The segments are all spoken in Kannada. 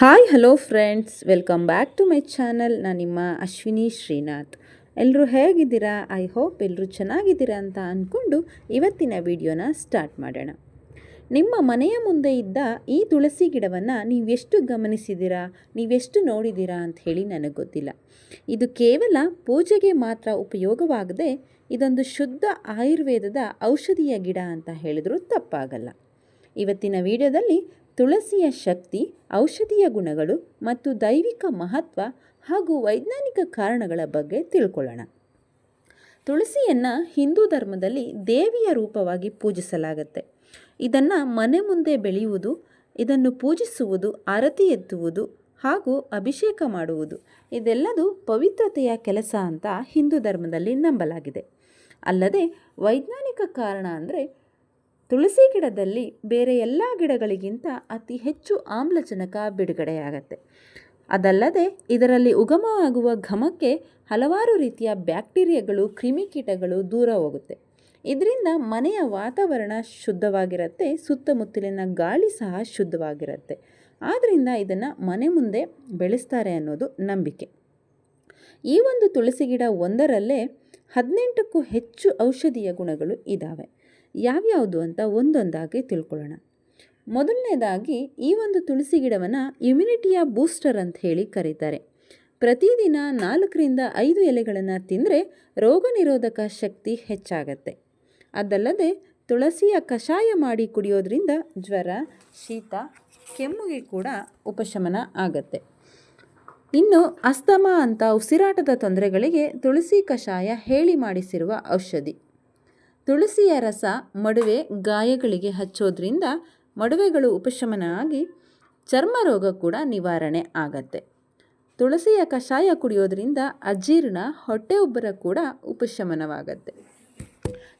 Hi hello friends welcome back to my channel ನಾನು ನಿಮ್ಮ ಅಶ್ವಿನಿ ಶ್ರೀನಾಥ್. ಎಲ್ಲರೂ ಹೇಗಿದ್ದೀರಾ? ಐ ಹೋಪ್ ಎಲ್ಲರೂ ಚೆನ್ನಾಗಿದ್ದೀರಾ ಅಂತ ಅಂದ್ಕೊಂಡು ಇವತ್ತಿನ ವಿಡಿಯೋನ ಸ್ಟಾರ್ಟ್ ಮಾಡೋಣ. ನಿಮ್ಮ ಮನೆಯ ಮುಂದೆ ಇದ್ದ ಈ ತುಳಸಿ ಗಿಡವನ್ನು ನೀವೆಷ್ಟು ಗಮನಿಸಿದ್ದೀರಾ? ನೀವೆಷ್ಟು ನೋಡಿದ್ದೀರಾ ಅಂತ ಹೇಳಿ ನನಗೆ ಗೊತ್ತಿಲ್ಲ. ಇದು ಕೇವಲ ಪೂಜೆಗೆ ಮಾತ್ರ ಉಪಯೋಗವಾಗದೆ ಇದೊಂದು ಶುದ್ಧ ಆಯುರ್ವೇದದ ಔಷಧೀಯ ಗಿಡ ಅಂತ ಹೇಳಿದರೂ ತಪ್ಪಾಗಲ್ಲ. ಇವತ್ತಿನ ವಿಡಿಯೋದಲ್ಲಿ ತುಳಸಿಯ ಶಕ್ತಿ, ಔಷಧೀಯ ಗುಣಗಳು ಮತ್ತು ದೈವಿಕ ಮಹತ್ವ ಹಾಗೂ ವೈಜ್ಞಾನಿಕ ಕಾರಣಗಳ ಬಗ್ಗೆ ತಿಳ್ಕೊಳ್ಳೋಣ. ತುಳಸಿಯನ್ನು ಹಿಂದೂ ಧರ್ಮದಲ್ಲಿ ದೇವಿಯ ರೂಪವಾಗಿ ಪೂಜಿಸಲಾಗುತ್ತೆ. ಇದನ್ನು ಮನೆ ಮುಂದೆ ಬೆಳೆಯುವುದು, ಇದನ್ನು ಪೂಜಿಸುವುದು, ಆರತಿ ಎತ್ತುವುದು ಹಾಗೂ ಅಭಿಷೇಕ ಮಾಡುವುದು, ಇದೆಲ್ಲದು ಪವಿತ್ರತೆಯ ಕೆಲಸ ಅಂತ ಹಿಂದೂ ಧರ್ಮದಲ್ಲಿ ನಂಬಲಾಗಿದೆ. ಅಲ್ಲದೆ ವೈಜ್ಞಾನಿಕ ಕಾರಣ ಅಂದರೆ ತುಳಸಿ ಗಿಡದಲ್ಲಿ ಬೇರೆ ಎಲ್ಲ ಗಿಡಗಳಿಗಿಂತ ಅತಿ ಹೆಚ್ಚು ಆಮ್ಲಜನಕ ಬಿಡುಗಡೆಯಾಗತ್ತೆ. ಅದಲ್ಲದೆ ಇದರಲ್ಲಿ ಉಗಮವಾಗುವ ಘಮಕ್ಕೆ ಹಲವಾರು ರೀತಿಯ ಬ್ಯಾಕ್ಟೀರಿಯಾಗಳು ಕ್ರಿಮಿಕೀಟಗಳು ದೂರ ಹೋಗುತ್ತೆ. ಇದರಿಂದ ಮನೆಯ ವಾತಾವರಣ ಶುದ್ಧವಾಗಿರುತ್ತೆ, ಸುತ್ತಮುತ್ತಲಿನ ಗಾಳಿ ಸಹ ಶುದ್ಧವಾಗಿರುತ್ತೆ. ಆದ್ದರಿಂದ ಇದನ್ನು ಮನೆ ಮುಂದೆ ಬೆಳೆಸ್ತಾರೆ ಅನ್ನೋದು ನಂಬಿಕೆ. ಈ ಒಂದು ತುಳಸಿ ಗಿಡ ಒಂದರಲ್ಲೇ ಹದಿನೆಂಟಕ್ಕೂ ಹೆಚ್ಚು ಔಷಧೀಯ ಗುಣಗಳು ಇದ್ದಾವೆ ಯಾವ್ಯಾವುದು ಅಂತ ಒಂದೊಂದಾಗಿ ತಿಳ್ಕೊಳ್ಳೋಣ. ಮೊದಲನೇದಾಗಿ ಈ ಒಂದು ತುಳಸಿ ಗಿಡವನ್ನು ಇಮ್ಯುನಿಟಿಯ ಬೂಸ್ಟರ್ ಅಂತ ಹೇಳಿ ಕರೀತಾರೆ. ಪ್ರತಿದಿನ ನಾಲ್ಕರಿಂದ ಐದು ಎಲೆಗಳನ್ನು ತಿಂದರೆ ರೋಗ ನಿರೋಧಕ ಶಕ್ತಿ ಹೆಚ್ಚಾಗತ್ತೆ. ಅದಲ್ಲದೆ ತುಳಸಿಯ ಕಷಾಯ ಮಾಡಿ ಕುಡಿಯೋದ್ರಿಂದ ಜ್ವರ, ಶೀತ, ಕೆಮ್ಮಿಗೆ ಕೂಡ ಉಪಶಮನ ಆಗತ್ತೆ. ಇನ್ನು ಅಸ್ತಮ ಅಂತ ಉಸಿರಾಟದ ತೊಂದರೆಗಳಿಗೆ ತುಳಸಿ ಕಷಾಯ ಹೇಳಿ ಮಾಡಿಸಿರುವ ಔಷಧಿ. ತುಳಸಿಯ ರಸ ಮಡುವೆ ಗಾಯಗಳಿಗೆ ಹಚ್ಚೋದ್ರಿಂದ ಮಡುವೆಗಳು ಉಪಶಮನ ಆಗಿ ಚರ್ಮ ರೋಗ ಕೂಡ ನಿವಾರಣೆ ಆಗತ್ತೆ. ತುಳಸಿಯ ಕಷಾಯ ಕುಡಿಯೋದ್ರಿಂದ ಅಜೀರ್ಣ ಹೊಟ್ಟೆ ಉಬ್ಬರ ಕೂಡ ಉಪಶಮನವಾಗತ್ತೆ.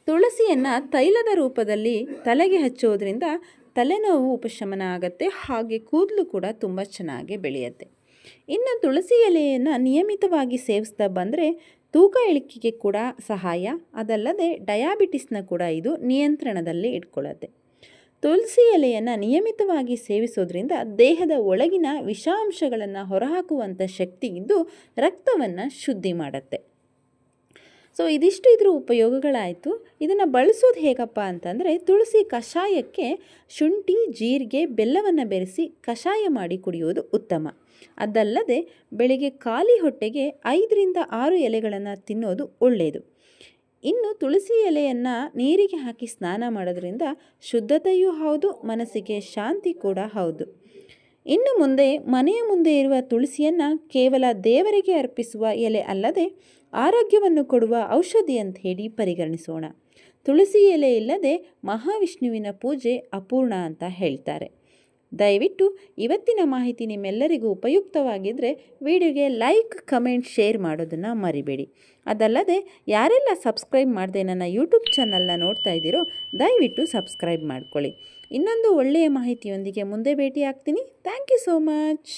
ತುಳಸಿಯನ್ನು ತೈಲದ ರೂಪದಲ್ಲಿ ತಲೆಗೆ ಹಚ್ಚೋದ್ರಿಂದ ತಲೆನೋವು ಉಪಶಮನ ಆಗುತ್ತೆ, ಹಾಗೆ ಕೂದಲು ಕೂಡ ತುಂಬ ಚೆನ್ನಾಗಿ ಬೆಳೆಯುತ್ತೆ. ಇನ್ನು ತುಳಸಿ ಎಲೆಯನ್ನು ನಿಯಮಿತವಾಗಿ ಸೇವಿಸ್ತಾ ಬಂದರೆ ತೂಕ ಇಳಿಕೆಗೆ ಕೂಡ ಸಹಾಯ. ಅದಲ್ಲದೆ ಡಯಾಬಿಟಿಸ್ನ ಕೂಡ ಇದು ನಿಯಂತ್ರಣದಲ್ಲಿ ಇಟ್ಕೊಳ್ಳುತ್ತೆ. ತುಳಸಿ ಎಲೆಯನ್ನು ನಿಯಮಿತವಾಗಿ ಸೇವಿಸೋದ್ರಿಂದ ದೇಹದ ಒಳಗಿನ ವಿಷಾಂಶಗಳನ್ನು ಹೊರಹಾಕುವಂಥ ಶಕ್ತಿ ಇದ್ದು ರಕ್ತವನ್ನು ಶುದ್ಧಿ ಮಾಡುತ್ತೆ. ಸೊ ಇದಿಷ್ಟು ಇದ್ರ ಉಪಯೋಗಗಳಾಯಿತು. ಇದನ್ನು ಬಳಸೋದು ಹೇಗಪ್ಪ ಅಂತಂದರೆ, ತುಳಸಿ ಕಷಾಯಕ್ಕೆ ಶುಂಠಿ, ಜೀರಿಗೆ, ಬೆಲ್ಲವನ್ನು ಬೆರೆಸಿ ಕಷಾಯ ಮಾಡಿ ಕುಡಿಯೋದು ಉತ್ತಮ. ಅದಲ್ಲದೆ, ಬೆಳಿಗ್ಗೆ ಖಾಲಿ ಹೊಟ್ಟೆಗೆ ಐದರಿಂದ ಆರು ಎಲೆಗಳನ್ನು ತಿನ್ನೋದು ಒಳ್ಳೆಯದು ಇನ್ನು ತುಳಸಿ ಎಲೆಯನ್ನು ನೀರಿಗೆ ಹಾಕಿ ಸ್ನಾನ ಮಾಡೋದ್ರಿಂದ ಶುದ್ಧತೆಯೂ ಹೌದು, ಮನಸ್ಸಿಗೆ ಶಾಂತಿ ಕೂಡ ಹೌದು. ಇನ್ನು ಮುಂದೆ ಮನೆಯ ಮುಂದೆ ಇರುವ ತುಳಸಿಯನ್ನು ಕೇವಲ ದೇವರಿಗೆ ಅರ್ಪಿಸುವ ಎಲೆ ಅಲ್ಲದೆ ಆರೋಗ್ಯವನ್ನು ಕೊಡುವ ಔಷಧಿ ಅಂತ ಹೇಳಿ ಪರಿಗಣಿಸೋಣ. ತುಳಸಿ ಎಲೆ ಇಲ್ಲದೆ ಮಹಾವಿಷ್ಣುವಿನ ಪೂಜೆ ಅಪೂರ್ಣ ಅಂತ ಹೇಳ್ತಾರೆ. ದಯವಿಟ್ಟು ಇವತ್ತಿನ ಮಾಹಿತಿ ನಿಮ್ಮೆಲ್ಲರಿಗೂ ಉಪಯುಕ್ತವಾಗಿದ್ದರೆ ವಿಡಿಯೋಗೆ ಲೈಕ್, ಕಮೆಂಟ್, ಶೇರ್ ಮಾಡೋದನ್ನು ಮರಿಬೇಡಿ. ಅದಲ್ಲದೆ ಯಾರೆಲ್ಲ ಸಬ್ಸ್ಕ್ರೈಬ್ ಮಾಡದೆ ನನ್ನ ಯೂಟ್ಯೂಬ್ ಚಾನಲ್ನ ನೋಡ್ತಾ ಇದ್ದೀರೋ ದಯವಿಟ್ಟು ಸಬ್ಸ್ಕ್ರೈಬ್ ಮಾಡ್ಕೊಳ್ಳಿ. ಇನ್ನೊಂದು ಒಳ್ಳೆಯ ಮಾಹಿತಿಯೊಂದಿಗೆ ಮುಂದೆ ಭೇಟಿ ಆಗ್ತೀನಿ ಥ್ಯಾಂಕ್ ಯು ಸೋ ಮಚ್.